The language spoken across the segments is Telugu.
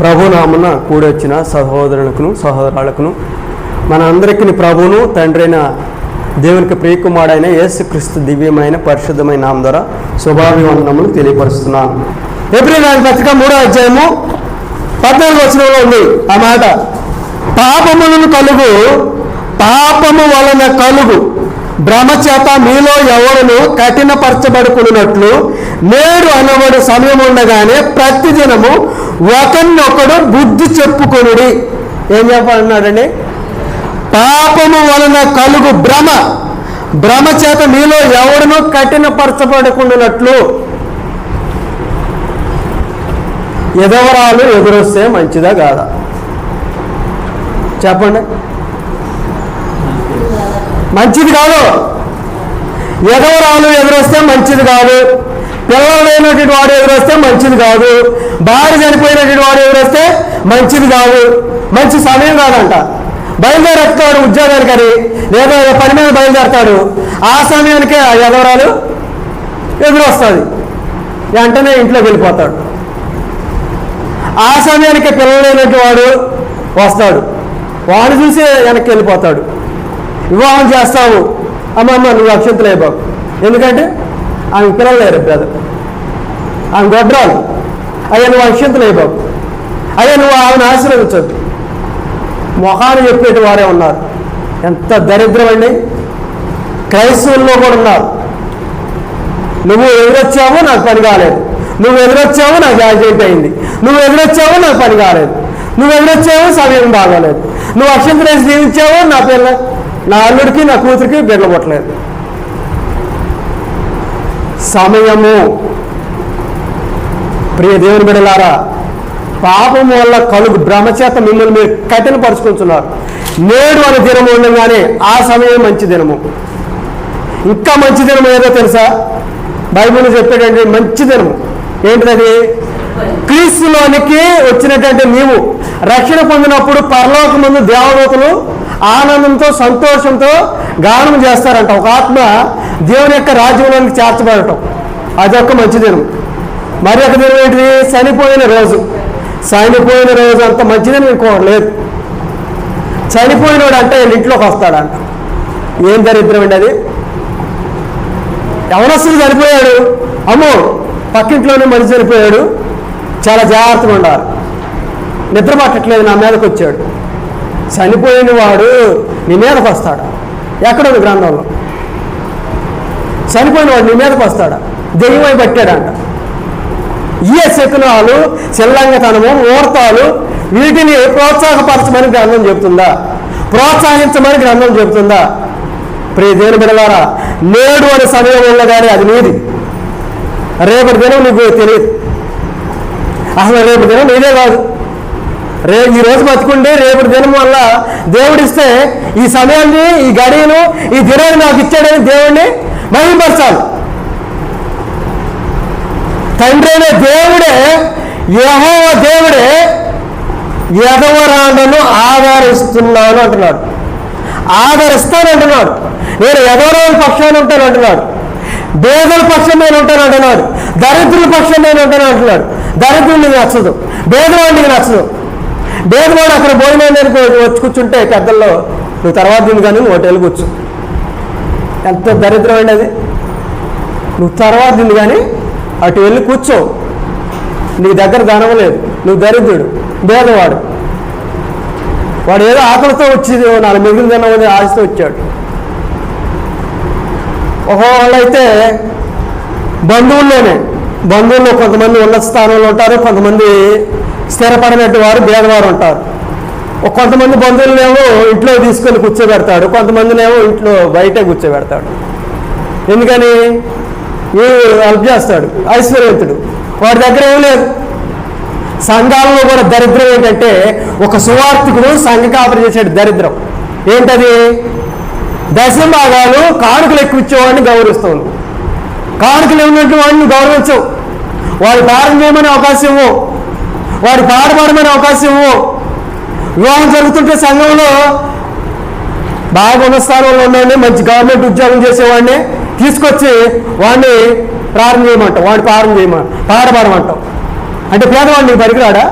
ప్రభునామన కూడొచ్చిన సహోదరులకును సహోదరులకును మన అందరికీ ప్రభువును తండ్రైన దేవునికి ప్రియకుమారుడైన యేసుక్రీస్తు దివ్యమైన పరిశుద్ధమైన నామం ద్వారా శుభాభివందనములు తెలియపరుస్తున్నాను. ఏప్రిల్ నాలుగు పత్రిక మూడో అధ్యాయము పద్నాలుగు వచనంలో ఉంది ఆ మాట. పాపములను కలుగు పాపము వలన కలుగు. భ్రమచేత మీలో ఎవరును కఠినపరచబడుకున్నట్లు నేడు అనబడు సమయం ఉండగానే ప్రతిదినము ఒకరినొకడు బుద్ధి చెప్పుకొనుడి. ఏం చెప్పాలన్నాడండి? పాపము వలన కలుగు భ్రమ. భ్రమ చేత మీలో ఎవడును కఠినపరచబడుకున్నట్లు ఎదవరాలు ఎదురొస్తే మంచిదా కాదా? చెప్పండి. మంచిది కాదు. ఎదవరాలు ఎదురొస్తే మంచిది కాదు. పిల్లలైనటువంటి వాడు ఎదురొస్తే మంచిది కాదు. భార్య చనిపోయినటువంటి వాడు ఎదురొస్తే మంచిది కాదు. మంచి సమయం కాదంట. బయలుదేరేస్తాడు ఉద్యోగానికి అని లేదా ఏదో పని మీద బయలుదేరతాడు. ఆ సమయానికే ఆ ఎదవరాలు ఎదురొస్తుంది వెంటనే ఇంట్లోకి వెళ్ళిపోతాడు. ఆ సమయానికి పిల్లలైనటువంటి వాడు వస్తాడు. వాడు చూసి వెనక్కి వెళ్ళిపోతాడు. వివాహం చేస్తావు. అమ్మమ్మ నువ్వు అక్షంతలే బాబు ఎందుకంటే ఆమె పిల్లలు లేరు బ్రదర్ ఆమె గొడ్రాలు అయ్యా నువ్వు అక్షింతలే బాబు అయ్యా నువ్వు ఆమెను ఆశీర్వదించద్దు మొహాన్ని చెప్పేటి వారే ఉన్నారు. ఎంత దరిద్రం అండి క్రైస్తవుల్లో కూడా ఉన్నారు. నువ్వు ఎదురొచ్చావు నాకు పని కాలేదు. నువ్వు ఎదురొచ్చావు నాకు యాక్సిడెంట్ అయింది. నువ్వు ఎదురొచ్చావు నాకు పని కాలేదు. నువ్వు ఎదురొచ్చావు సమయం బాగాలేదు. నువ్వు అక్షంతరేసి జీవించావు నా పిల్ల నా అల్లుడికి నా కూతురికి బిడ్డ సమయము ప్రియ దేవుని బిడలారా పాపం వల్ల కలుగు భ్రమచేత మిమ్మల్ని మీరు కఠినపరుచుకుంటున్నారు. నేడు అనే దినము ఉండగానే ఆ సమయం మంచి దినము. ఇంకా మంచి దినం ఏదో తెలుసా? బైబిల్ చెప్పేటంటే మంచి దినము. ఏంటిది క్రీస్తులోనికి వచ్చినటువంటి నీవు రక్షణ పొందినప్పుడు పరలోక ముందు దేవదూతలు ఆనందంతో సంతోషంతో గానం చేస్తారంట. ఒక ఆత్మ దేవుని యొక్క రాజ్యంలోనికి చేర్చబడటం. అదొక మంచి దినం మరి ఒక దినం ఏంటిది? చనిపోయిన రోజు. చనిపోయిన రోజు అంత మంచిదని ఇంకోటి లేదు. చనిపోయినోడు అంటే ఇంట్లోకి వస్తాడంట. ఏం దరిద్రం అండి అది? ఎవరొస్తుంది చనిపోయాడు. అమ్మో పక్కింట్లోనే మనిషి చనిపోయాడు. చాలా జాగ్రత్తగా ఉండాలి. నిద్ర పట్టట్లేదు నా మీదకి వచ్చాడు. చనిపోయిన వాడు నీ మీదకి వస్తాడు. ఎక్కడుంది గ్రంథంలో? చనిపోయిన వాడు నీ మీదకి వస్తాడా. దెయ్యమై పట్టాడంట. ఈ శకునాలు చెల్లంగతనము ముహూర్తాలు వీటిని ప్రోత్సాహపరచమని గ్రంథం చెబుతుందా ప్రోత్సహించమని గ్రంథం చెబుతుందా ప్రియ దేని బిడలారా నేడు అనే సమయం ఉండగానే అది నీది. రేపటి దినం నీకు తెలియదు అసలు రేపు దినం నీదే కాదు. రే ఈ రోజు బతుకుంటే రేపటి దినం వల్ల దేవుడిస్తే ఈ సమయాన్ని ఈ గడియను ఈ దినాన్ని నాకు ఇచ్చాడని దేవుణ్ణి మహిమపరచాలి తండ్రి అనే దేవుడే యహో దేవుడే యదవరాండను ఆదరిస్తున్నాను అంటున్నాడు. ఆదరిస్తానంటున్నాడు. నేను యదవరాల పక్షాన్ని ఉంటాను అంటున్నాడు. బేదల పక్షం నేను ఉంటాను అంటున్నాడు. దరిద్రుల పక్షం నేను ఉంటాను అంటున్నాడు. దరిద్రులు నీకు నచ్చదు. బేదవాడు నీకు నచ్చదు. బేదవాడు అక్కడ భోజనం వచ్చి కూర్చుంటే పెద్దల్లో నువ్వు తర్వాత తిని కానీ నువ్వు హోటల్ కూర్చో. ఎంత దరిద్రమైనది. అది నువ్వు తర్వాత తింది కానీ అటు వెళ్ళి కూర్చో. నీ దగ్గర ధనం లేదు. నువ్వు దరిద్రుడు భేదవాడు వాడు ఏదో ఆకలితో వచ్చింది నాలుగు మిగిలిన అనేది ఆశతో వచ్చాడు. వాళ్ళైతే బంధువుల్లోనే. బంధువుల్లో కొంతమంది ఉన్నత స్థానంలో ఉంటారు కొంతమంది స్థిరపడినట్టు వారు భేదవారు ఉంటారు. కొంతమంది బంధువులనేమో ఇంట్లో తీసుకొని కూర్చోబెడతాడు కొంతమందినేమో ఇంట్లో బయటే కూర్చోబెడతాడు. ఎందుకని? హెల్ప్ చేస్తాడు ఐశ్వర్యవంతుడు వాడి దగ్గర ఏం లేదు. సంఘాలలో కూడా దరిద్రం ఏంటంటే ఒక సువార్థికుడు సంఘ కాపరి చేసాడు దరిద్రం. ఏంటది? దశభాగాలు కానుకలు ఎక్కువ ఇచ్చేవాడిని గౌరవిస్తావు కానుకలు ఉన్నట్టు వాడిని గౌరవించవు. వాడు పాఠం చేయమనే అవకాశం ఇవ్వవు వాడి పాట అవకాశం ఇవ్వు. వివాహం జరుగుతుంటే సంఘంలో బాగా ఉన్న స్థానంలో ఉండండి మంచి గవర్నమెంట్ ఉద్యోగం చేసేవాడిని. తీసుకొచ్చి వాడిని ప్రారంభం చేయమంటాం వాడిని ప్రారంభం చేయమ పాడబడమంటాం అంటే పేదవాడు నీకు పనికిరాడా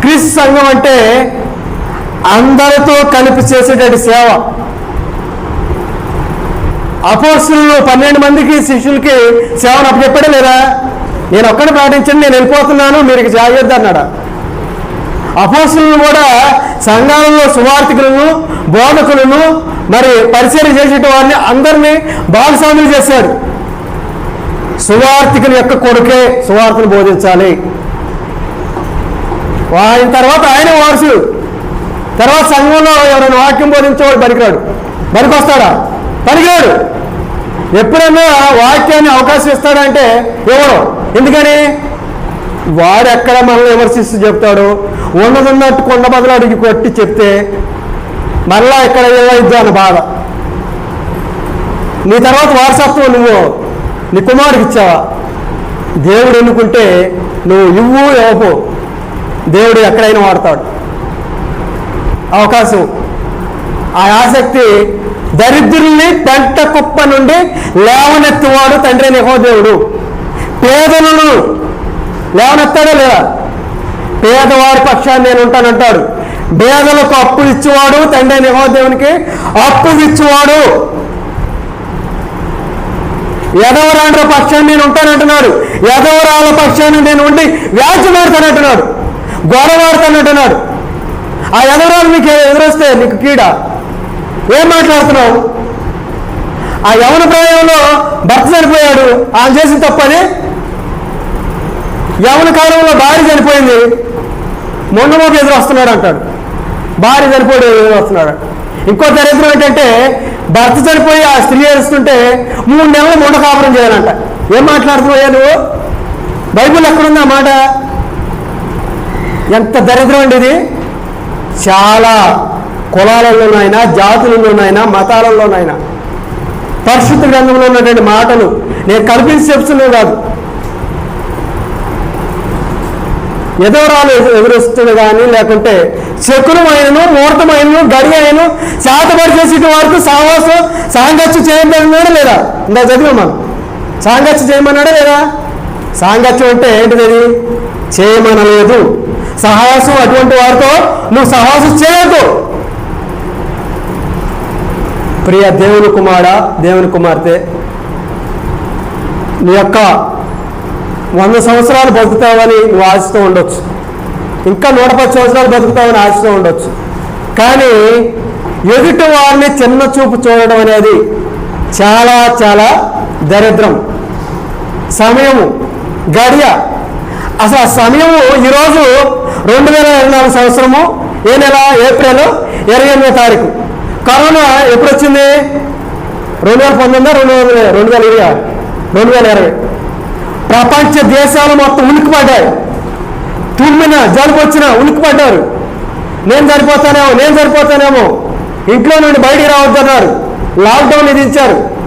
క్రీస్తు సంఘం అంటే అందరితో కలిపి చేసేటువంటి సేవ. అపోర్సులు పన్నెండు మందికి శిష్యులకి సేవను అప్పచెప్పాడే లేదా? నేను ఒక్కడ పాటించండి నేను వెళ్ళిపోతున్నాను మీరు జాగ్రత్త అన్నాడా? అపోసులను కూడా సంఘాలలో సువార్థికులను బోధకులను మరి పరిచయం చేసేట వారిని అందరినీ భాగస్వాములు చేశాడు. సువార్థికుల యొక్క కొడుకే సువార్తను బోధించాలి. ఆయన తర్వాత ఆయన వారసుడు. తర్వాత సంఘంలో ఎవరైనా వాక్యం బోధించేవాడు పనికిరాడు. పనికొస్తాడా? పనికిరాడు. ఎప్పుడైనా వాక్యాన్ని అవకాశం ఇస్తాడంటే ఎవరు? ఎందుకని? వాడు ఎక్కడ మనల్ని విమర్శిస్తూ చెప్తాడు? ఉన్నదన్నట్టు కొండ బదులు అడిగి కొట్టి చెప్తే మళ్ళా ఎక్కడ ఏమైద్దు అని బాధ. నీ తర్వాత వారసత్వం నువ్వు నీ కుమారుడికి ఇచ్చావా? దేవుడు ఎన్నుకుంటే నువ్వు ఇవ్వు ఇవ్వపు దేవుడు ఎక్కడైనా వాడతాడు. అవకాశం. ఆ ఆసక్తి దరిద్రుల్ని పెంట కుప్ప నుండి లేవనెత్తువాడు తండ్రి దేవుడు పేదలను లేవనెత్తాడా లేదా పేదవారి పక్షాన్ని నేను ఉంటానంటాడు. పేదలకు అప్పు ఇచ్చేవాడు తండ్రి అయిన యహోదేవునికి అప్పు ఇచ్చేవాడు. ఎదవరాండ్ర పక్షాన్ని నేను ఉంటానంటున్నాడు. ఎదవరాల పక్షాన్ని నేను ఉండి వ్యాజ్యమాడతానంటున్నాడు గొడవాడతానంటున్నాడు ఆ ఎదవరాలు నీకు ఎదురొస్తే నీకు కీడ. ఏం మాట్లాడుతున్నావు? ఆ యవన ప్రాయంలో భర్త చనిపోయాడు. ఆయన చేసిన తప్పని యవన కాలంలో భార్య చనిపోయింది. మొన్న మొక్క ఎదురు వస్తున్నాడు అంటాడు. భార్య చనిపోయి వస్తున్నాడు. ఇంకో దరిద్రం ఏంటంటే భర్త చనిపోయి ఆ స్త్రీ ఏడుస్తుంటే మూడు నెలలు మొండ కాపురం చేయాలంట. ఏం మాట్లాడుతున్నావు నువ్వు? బైబిల్ ఎక్కడుంది ఆ మాట? ఎంత దరిద్రం అండి ఇది. చాలా కులాలలోనైనా జాతులలోనైనా మతాలలోనైనా పరిశుద్ధ గ్రంథంలో ఉన్నటువంటి మాటలు. నేను కల్పించి చెప్తున్నాను కాదు. ఎదవరాలు ఎదురొస్తుంది కానీ లేకుంటే శకునమైనను ముహూర్తమైనను గడి అయినను శాతపడి చేసేటి వారితో సావాసం సాంగత్యం చేయమన్నాడా లేదా? ఇందా చదివా మనం. సాంగత్యం చేయమన్నాడా లేదా? సాంగత్యం అంటే ఏంటిది అది చేయమనలేదు. సహవాసం అటువంటి వారితో నువ్వు సాహసం చేయొద్దు ప్రియ దేవుని కుమారా దేవుని కుమార్తె నీ యొక్క వంద సంవత్సరాలు బతుకుతావని నువ్వు ఆశిస్తూ ఉండొచ్చు. ఇంకా నూట పది సంవత్సరాలు బతుకుతావని ఆశిస్తూ ఉండొచ్చు. కానీ ఎదుటి వారిని చిన్న చూపు చూడడం అనేది చాలా చాలా దరిద్రం. సమయము గడియ. అసలు ఆ సమయము ఈరోజు రెండు వేల ఇరవై నాలుగు సంవత్సరము ఏ నెల ఏప్రిల్ ఇరవై ఎనిమిదో తారీఖు. కరోనా ఎప్పుడు వచ్చింది రెండు వేల పంతొమ్మిది రెండు వేల రెండు వేల ఇరవై. రెండు వేల ఇరవై. ప్రపంచ దేశాలు మొత్తం ఉనికిపడ్డాయి తుమ్మిన జలుబు వచ్చిన ఉనికిపడ్డారు నేను సరిపోతానేమో నేను సరిపోతానేమో. ఇంట్లో నుండి బయటికి రావద్దన్నారు. లాక్డౌన్ విధించారు.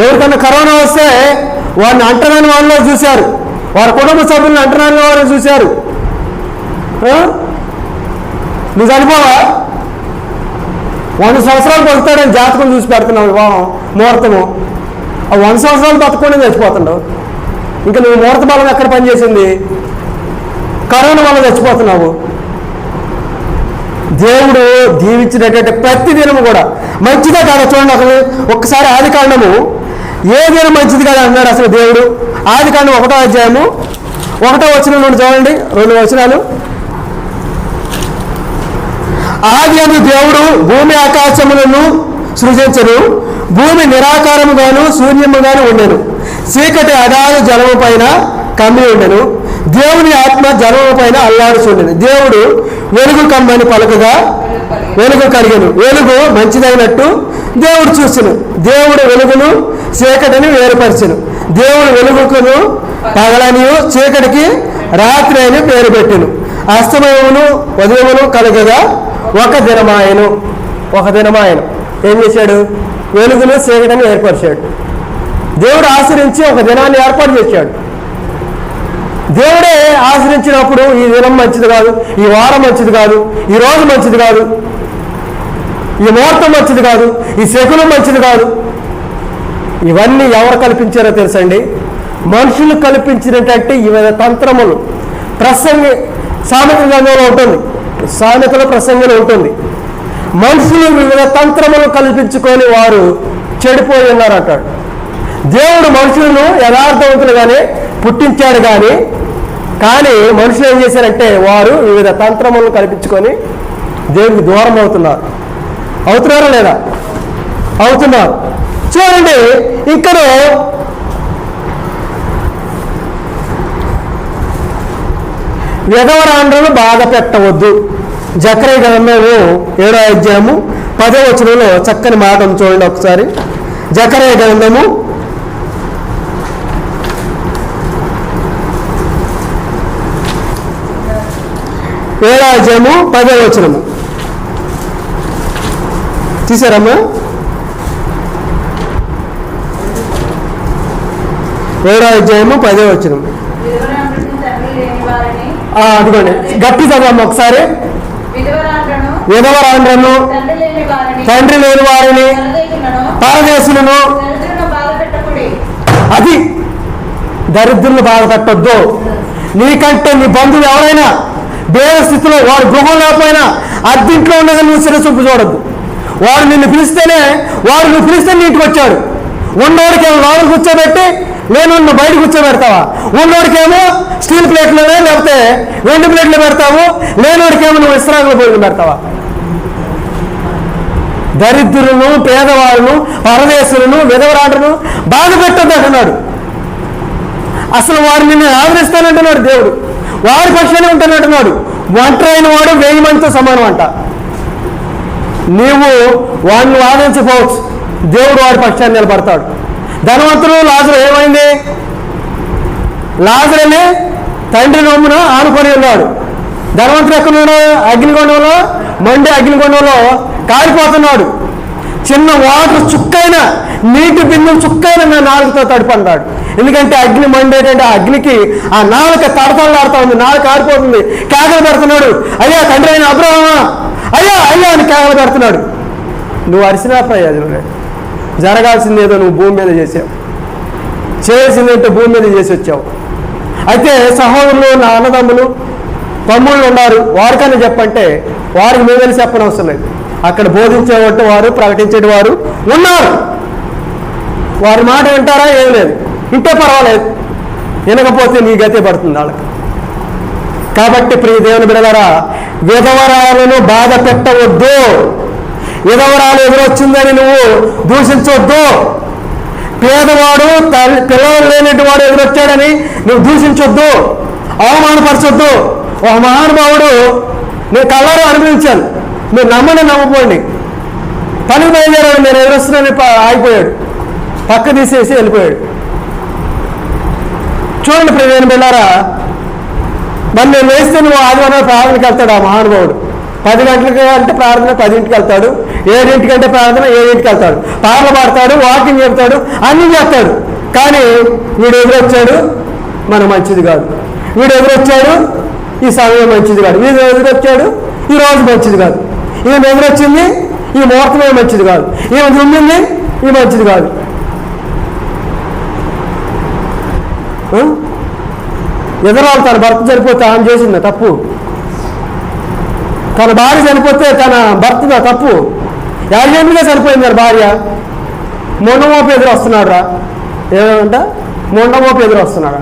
ఎవరికన్నా కరోనా వస్తే వారిని అంటరాని వాళ్ళలో చూశారు. వారి కుటుంబ సభ్యులను అంటరాని వారు చూశారు. నువ్వు చనిపోవా? వంద సంవత్సరాలు బతుకుతాడని జాతకం చూసి పెడుతున్నావు వివాహం ముహూర్తము. ఆ వంద సంవత్సరాలు బతకుండా చచ్చిపోతున్నావు. ఇంకా నువ్వు ముహూర్త బలం ఎక్కడ పనిచేసింది? కరోనా వల్ల చచ్చిపోతున్నావు. దేవుడు దీవించినటువంటి ప్రతి దినము కూడా మంచిదే కాదా చూడండి అసలు. ఒక్కసారి ఆది కాండము. ఏ దినం మంచిది కాదు అన్నాడు అసలు దేవుడు? ఆది కాండం ఒకటో అధ్యాయము. ఒకటో వచనం నుండి చూడండి. రెండు వచనాలు. ఆది అని దేవుడు భూమి ఆకాశములను సృజించను. భూమి నిరాకారముగాను శూన్యముగాను ఉండేను. చీకటి అగాధ జలము పైన కమ్మి ఉండెను. దేవుని ఆత్మ జలము పైన అల్లాడుచుండెను. దేవుడు వెలుగు కమ్మని పలకగా వెలుగు కలిగను వెలుగు మంచిదైనట్టు దేవుడు చూసెను. దేవుడు వెలుగును చీకటిని వేరుపరిచను. దేవుడు వెలుగుకును పగలనియు చీకటికి రాత్రి అని పేరు పెట్టెను. అస్తమయమును ఉదయమును కలగగా ఒక దినమాయను. ఒక దినమాయను. ఏం చేశాడు? వెలుగును చీకటిని ఏర్పరిచాడు. దేవుడు ఆశ్రయించి ఒక దినాన్ని ఏర్పాటు చేశాడు. దేవుడే ఆశ్రయించినప్పుడు ఈ దినం మంచిది కాదు ఈ వారం మంచిది కాదు ఈ రోజు మంచిది కాదు ఈ ముహూర్తం మంచిది కాదు ఈ శకులం మంచిది కాదు. ఇవన్నీ ఎవరు కల్పించారో తెలుసండి? మనుషులు కల్పించినటువంటి వివిధ తంత్రములు ప్రసంగి సామెత గ్రంథంలో ఉంటుంది. సామెతల ప్రసంగంలో ఉంటుంది. మనుషులు వివిధ తంత్రములు కల్పించుకొని వారు చెడిపోయి ఉన్నారంటాడు. దేవుడు మనుషులను యథార్థవంతులుగానే పుట్టించాడు కానీ కానీ మనుషులు ఏం చేశారంటే వారు వివిధ తంత్రములను కల్పించుకొని దేవుడికి దూరం అవుతున్నారు. అవుతున్నారా లేదా? అవుతున్నారు. చూడండి ఇక్కడ విధవరాండ్రను బాధ పెట్టవద్దు. జక్రయ్య గ్రంథము ఏడో అధ్యాయము పదో వచనంలో చక్కని మాట చూడండి ఒకసారి. జకరే గ్రంథము ఏడాజము పదవచనము. తీసారమ్మా? ఏడో అధ్యాయము పదో వచనం విధవరాండ్రను గట్టి చదవమ్మ ఒకసారి. విధవరాండ్రను తండ్రి లేని వారిని పరదేశులను. అది దరిద్రులు బాధ పెట్టొద్దు. నీకంటే నీ బంధువు ఎవరైనా బేద స్థితిలో వాడు గృహం లేకపోయినా అద్దీంట్లో ఉండగా నువ్వు శిరసొప్పు చూడద్దు. వాడు నిన్ను పిలిస్తేనే వాడు నువ్వు పిలిస్తే నీ ఇంటికి వచ్చాడు. ఉన్నోడికేమో లోపల కూర్చోబెట్టి నేను నువ్వు బయట కూర్చోబెడతావా? ఉన్నోడికేమో స్టీల్ ప్లేట్లోనే లేకపోతే వెండి ప్లేట్లో పెడతావు లేనోడికేమో నువ్వు విశ్రాంతిలో పోయి పెడతావా? దరిద్రులను పేదవాళ్ళను పరదేశులను విధవరాటను బాధ పెట్టద్దు అంటున్నాడు. అసలు వారు నిన్ను ఆదరిస్తానంటున్నాడు దేవుడు. వారి పక్షానే ఉంటానంటున్నాడు ఒంటరైన అయిన వాడు వెయ్యి మందితో సమానం అంట. నీవు వాడిని వాదించకపోవచ్చు దేవుడు వాడి పక్షాన్ని నిలబడతాడు. ధనవంతుడు లాజరు ఏమైంది? లాజరని తండ్రి నొమ్మున ఆనుకొని ఉన్నాడు. ధనవంతుడు ఎక్కడున్నాడు? అగ్నికొండంలో మండి అగ్నికొండంలో కాలిపోతున్నాడు చిన్న వాటర్ చుక్కైన నీటి బిందు చుక్కైన నా నాలుగుతో తడిపన్నాడు ఎందుకంటే అగ్ని మండేటంటే ఆ అగ్నికి ఆ నాలుక తడతలాడుతూ ఉంది నాలుక ఆడిపోతుంది కేకలు పెడుతున్నాడు. అయ్యా తండ్రి అయిన అబ్రహమా? అయ్యా అయ్యా అని కేకలు పెడుతున్నాడు. నువ్వు అరిసినా ప్రయోజనం జరగాల్సింది ఏదో నువ్వు భూమి మీద చేసావు. చేసిందంటే భూమి మీద చేసి వచ్చావు. అయితే సహోదరులు నా అన్నదమ్ములు తమ్ముళ్ళు ఉన్నారు. వారికన్నా చెప్పంటే వారికి మేము వెళ్ళి చెప్పనవసరం లేదు. అక్కడ బోధించేవాటి వారు ప్రకటించేటి వారు ఉన్నారు. వారి మాట వింటారా? ఏం లేదు. ఉంటే పర్వాలేదు. వినకపోతే నీ గతే పడుతుంది వాళ్ళకి. కాబట్టి ప్రియ దేవుని బిడలారా విధవరాలను బాధ పెట్టవద్దు. విధవరాలు ఎదురొచ్చిందని నువ్వు దూషించవద్దు పేదవాడు తల్లి పిల్లలు లేనటువంటి వాడు ఎదురొచ్చాడని నువ్వు దూషించొద్దు. అవమానపరచొద్దు. ఒక మహానుభావుడు నేను కలరు అనుభవించాను. మీరు నమ్మని నమ్మపోండి పని బయలుదేరాడు నేను ఎదురొస్తున్నాను ప- ఆగిపోయాడు. పక్క తీసేసి వెళ్ళిపోయాడు. చూడండి ప్రజలు బిళ్ళారా? మరి నేను వేస్తే నువ్వు ఆదివారం ప్రార్థనకి వెళ్తాడు ఆ మహానుభావుడు. పది గంటలకి అంటే ప్రార్థన పదింటికి వెళ్తాడు. ఏడింటికి అంటే ప్రార్థన ఏడింటికి వెళ్తాడు. పాటలు పాడతాడు వాకింగ్ చెప్తాడు అన్నీ చేస్తాడు. కానీ వీడు ఎదురొచ్చాడు మన మంచిది కాదు. వీడు ఎదురొచ్చాడు ఈ సమయం మంచిది కాదు. వీడు ఎదురొచ్చాడు ఈ రోజు మంచిది కాదు. ఈయన ఎదురొచ్చింది ఈ ముహూర్తమే మంచిది కాదు. ఈయన దుమ్మింది ఈ మంచిది కాదు. ఎదురాలు తన భర్త చనిపోతే ఆమె చేసిందా తప్పు? తన భార్య చనిపోతే తన భర్తదా తప్పు? యాజన్యంగా చనిపోయింది మరి భార్య? మొండమోపు ఎదురు వస్తున్నాడు రా ఏమంట మొండమోపు ఎదురు వస్తున్నాడు